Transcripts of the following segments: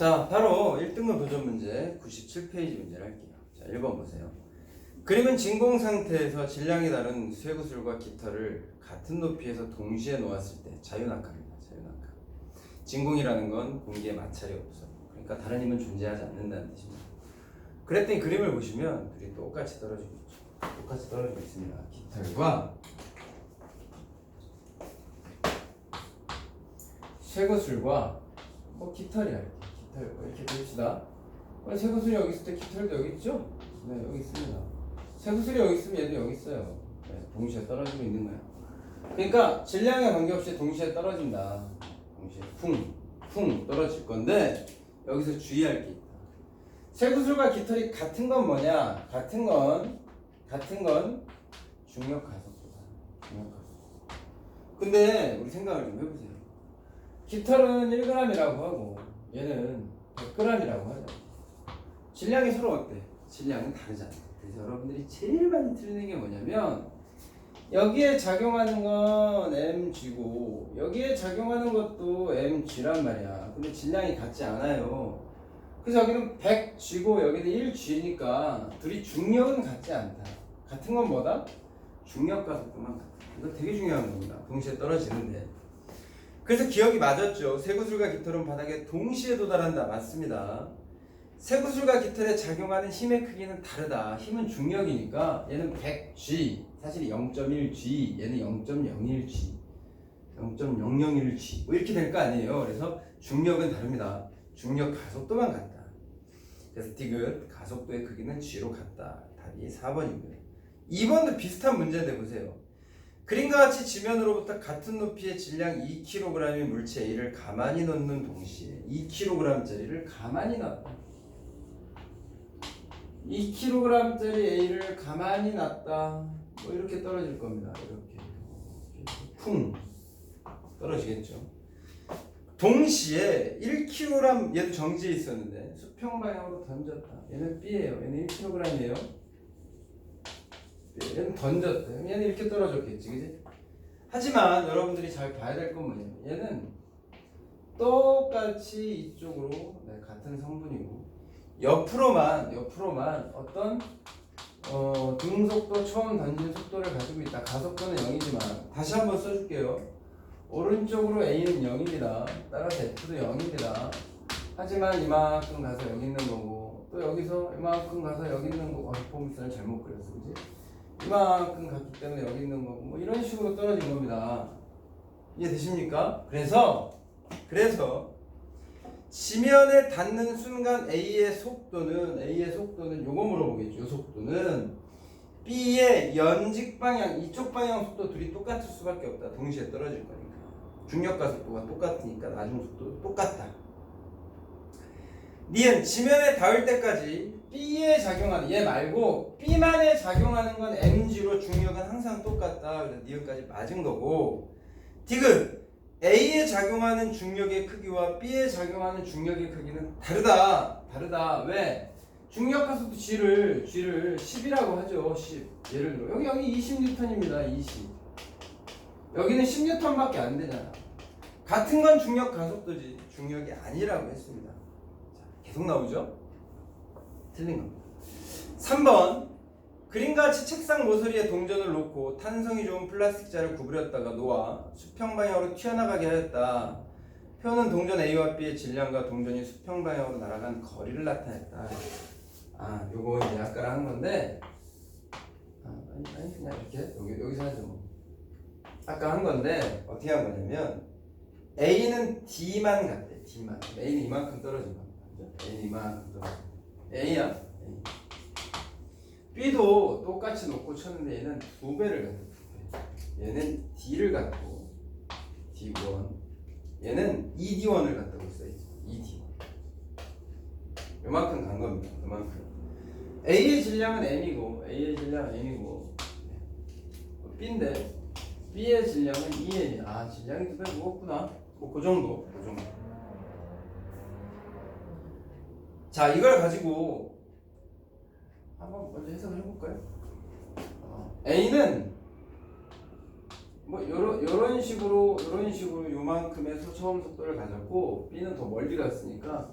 자, 바로 1등급 도전 문제 97페이지 문제를 할게요. 자, 1번 보세요. 그림은 진공 상태에서 질량이 다른 쇠구슬과 깃털을 같은 높이에서 동시에 놓았을 때 자유낙하입니다. 자유낙하. 진공이라는 건 공기에 마찰이 없어. 그러니까 다른 힘은 존재하지 않는다는 뜻입니다. 그랬더니 그림을 보시면 둘이 똑같이 떨어지고 있죠. 똑같이 떨어지고 있습니다. 깃털과 쇠구슬과 뭐 깃털이야 이렇게 깃털 뭐 이렇게 봅시다. 어, 쇠구슬이 여기 있을 때 깃털도 여기 있죠? 네 여기 있습니다. 쇠구슬이 여기 있으면 얘도 여기 있어요. 네, 동시에 떨어지고 있는 거야. 그러니까 질량에 관계없이 동시에 떨어진다. 동시에 쿵 쿵 떨어질 건데 여기서 주의할 게 있다. 쇠구슬과 깃털이 같은 건 뭐냐? 같은 건 같은 건 중력 가속도다. 중력 가속도. 근데 우리 생각을 좀 해보세요. 깃털은 1g이라고 하고 얘는 100g이라고 하죠. 질량이 서로 어때? 질량은 다르잖아요. 그래서 여러분들이 제일 많이 틀리는 게 뭐냐면 여기에 작용하는 건 mg고 여기에 작용하는 것도 mg란 말이야. 근데 질량이 같지 않아요. 그래서 여기는 100g고 여기는 1g니까 둘이 중력은 같지 않다. 같은 건 뭐다? 중력 가속도만 같다. 이거 되게 중요한 겁니다. 동시에 떨어지는데. 그래서 기억이 맞았죠. 쇠구슬과 깃털은 바닥에 동시에 도달한다. 맞습니다. 쇠구슬과 깃털에 작용하는 힘의 크기는 다르다. 힘은 중력이니까 얘는 100G, 사실 0.1G, 얘는 0.01G, 0.001G 뭐 이렇게 될 거 아니에요. 그래서 중력은 다릅니다. 중력 가속도만 같다. 그래서 디귿 가속도의 크기는 G로 같다. 답이 4번입니다. 2번도 비슷한 문제인데 보세요. 그림과 같이 지면으로부터 같은 높이의 질량 2kg의 물체 A를 가만히 넣는 동시에 2kg짜리를 가만히 놨다. 2kg짜리 A를 가만히 놨다. 뭐 이렇게 떨어질 겁니다. 이렇게 쿵 떨어지겠죠. 동시에 1kg 얘도 정지해 있었는데 수평 방향으로 던졌다. 얘는 B예요. 얘는 1kg이에요. 얘는. 그럼 얘는 이렇게 떨어졌겠지, 그지? 하지만 여러분들이 잘 봐야 될 건 뭐냐면 얘는 똑같이 이쪽으로 네, 같은 성분이고 옆으로만 옆으로만 어떤 어, 등속도 처음 던진 속도를 가지고 있다. 가속도는 0이지만 다시 한번 써줄게요. 오른쪽으로 A는 0입니다. 따라서 F도 0입니다. 하지만 이만큼 가서 여기 있는 거고 또 여기서 이만큼 가서 여기 있는 거고 어, 포물선을 잘못 그렸어, 그지? 이만큼 갔기 때문에 여기 있는 거고 뭐 이런 식으로 떨어진 겁니다. 이해되십니까? 그래서 그래서 지면에 닿는 순간 A의 속도는 A의 속도는 요거 물어보겠죠. 요 속도는 B의 연직 방향 이쪽 방향 속도 둘이 똑같을 수밖에 없다. 동시에 떨어질 거니까 중력과 속도가 똑같으니까 나중 속도도 똑같다. 니은 지면에 닿을 때까지 B에 작용하는 얘 말고 B만에 작용하는 건 mg로 중력은 항상 똑같다. 그래서 니은까지 맞은 거고 디귿 A에 작용하는 중력의 크기와 B에 작용하는 중력의 크기는 다르다. 다르다. 왜? 중력 가속도 G를 G를 10이라고 하죠. 10. 예를 들어 여기 여기 20N입니다. 20. 여기는 10N밖에 안 되잖아. 같은 건 중력 가속도지 중력이 아니라고 했습니다. 자, 계속 나오죠? 틀린 겁니다. 3번 그림같이 책상 모서리에 동전을 놓고 탄성이 좋은 플라스틱 자를 구부렸다가 놓아 수평 방향으로 튀어나가게 하였다. 표는 동전 A와 B의 질량과 동전이 수평 방향으로 날아간 거리를 나타냈다. 아, 요거 이제 아까 한 건데, 아, 아니, 그냥 이렇게 여기 여기서 하죠. 뭐. 아까 한 건데 어떻게 한 거냐면 A는 D만 같대. D만. A는 이만큼 떨어진. 그죠? 떨어진. A야. A. B도 똑같이 놓고 쳤는데 얘는 두 배를 갖고. 얘는 D를 갖고 D1 얘는 ED1을 갖다고 써있죠 ED1 요만큼 간 겁니다 요만큼 A의 질량은 M이고 A의 질량은 M이고 B인데 B의 질량은 2M이야 아 질량이 두 배 무겁구나 뭐 그 정도 그 정도 자 이걸 가지고 한번 먼저 해석을 해볼까요? 어, A는 뭐 요런 요런 식으로 요런 식으로 요만큼의 소- 처음 속도를 가졌고 B는 더 멀리 갔으니까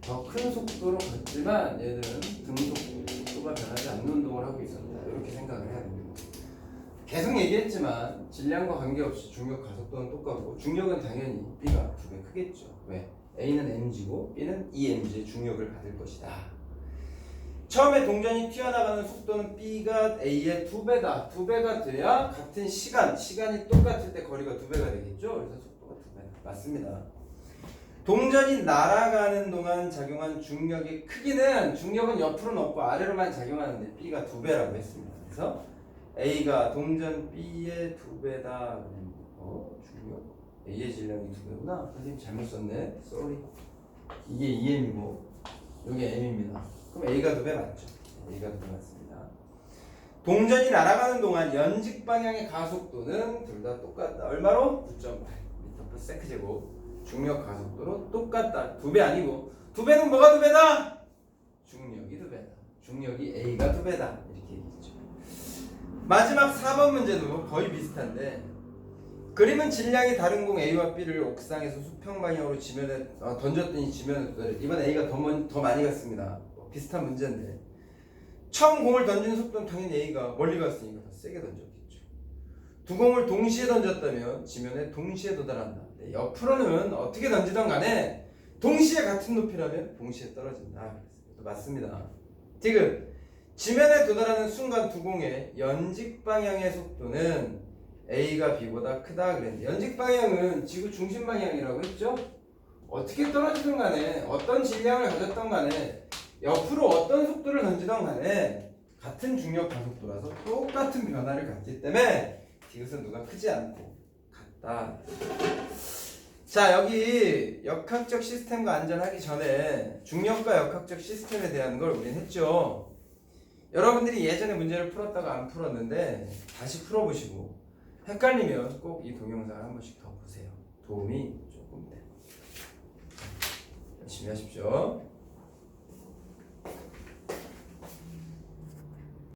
더 큰 속도로 갔지만 얘들은 등속 속도가 변하지 않는 운동을 하고 있었다. 이렇게 생각을 해야 됩니다. 계속 얘기했지만 질량과 관계없이 중력 가속도는 똑같고 중력은 당연히 B가 두 배 크겠죠. 왜? A는 mg고 B는 2mg의 중력을 받을 것이다. 처음에 동전이 튀어나가는 속도는 B가 A의 두 배다. 두 배가 돼야 같은 시간, 시간이 똑같을 때 거리가 두 배가 되겠죠. 그래서 속도가 두 배다. 맞습니다. 동전이 날아가는 동안 작용한 중력의 크기는 중력은 옆으로는 없고 아래로만 작용하는데 B가 두 배라고 했습니다. 그래서 A가 동전 B의 두 배다. 어, 중력 A의 질량이 두 배구나. 선생님 잘못 썼네. 쏘리. 이게 2m이고 여기 m입니다. 그럼 A가 두 배 맞죠? A가 두 배 맞습니다. 동전이 날아가는 동안 연직 방향의 가속도는 둘 다 똑같다. 얼마로? 9.8m/s 제곱. 중력 가속도로 똑같다. 두 배 아니고 두 배는 뭐가 두 배다? 중력이 두 배다. 중력이 A가 두 배다. 이렇게 얘기했죠. 마지막 4번 문제도 거의 비슷한데 그림은 질량이 다른 공 A와 B를 옥상에서 수평 방향으로 지면에 어, 던졌더니 지면에 떠 이번 A가 더, 먼, 더 많이 갔습니다. 뭐 비슷한 문제인데 처음 공을 던지는 속도는 당연히 A가 멀리 갔으니까 더 세게 던졌겠죠. 두 공을 동시에 던졌다면 지면에 동시에 도달한다. 네, 옆으로는 어떻게 던지던 간에 동시에 같은 높이라면 동시에 떨어진다. 또 맞습니다. 지금 지면에 도달하는 순간 두 공의 연직 방향의 속도는 A가 B보다 크다 그랬는데 연직 방향은 지구 중심 방향이라고 했죠? 어떻게 떨어지든 간에 어떤 질량을 가졌던 간에 옆으로 어떤 속도를 던지던 간에 같은 중력 가속도라서 똑같은 변화를 갖기 때문에 디귿은 누가 크지 않고 같다. 자 여기 역학적 시스템과 안전하기 전에 중력과 역학적 시스템에 대한 걸 우리는 했죠. 여러분들이 예전에 문제를 풀었다가 안 풀었는데 다시 풀어보시고 헷갈리면 꼭 이 동영상을 한 번씩 더 보세요. 도움이 조금 돼. 열심히 하십시오.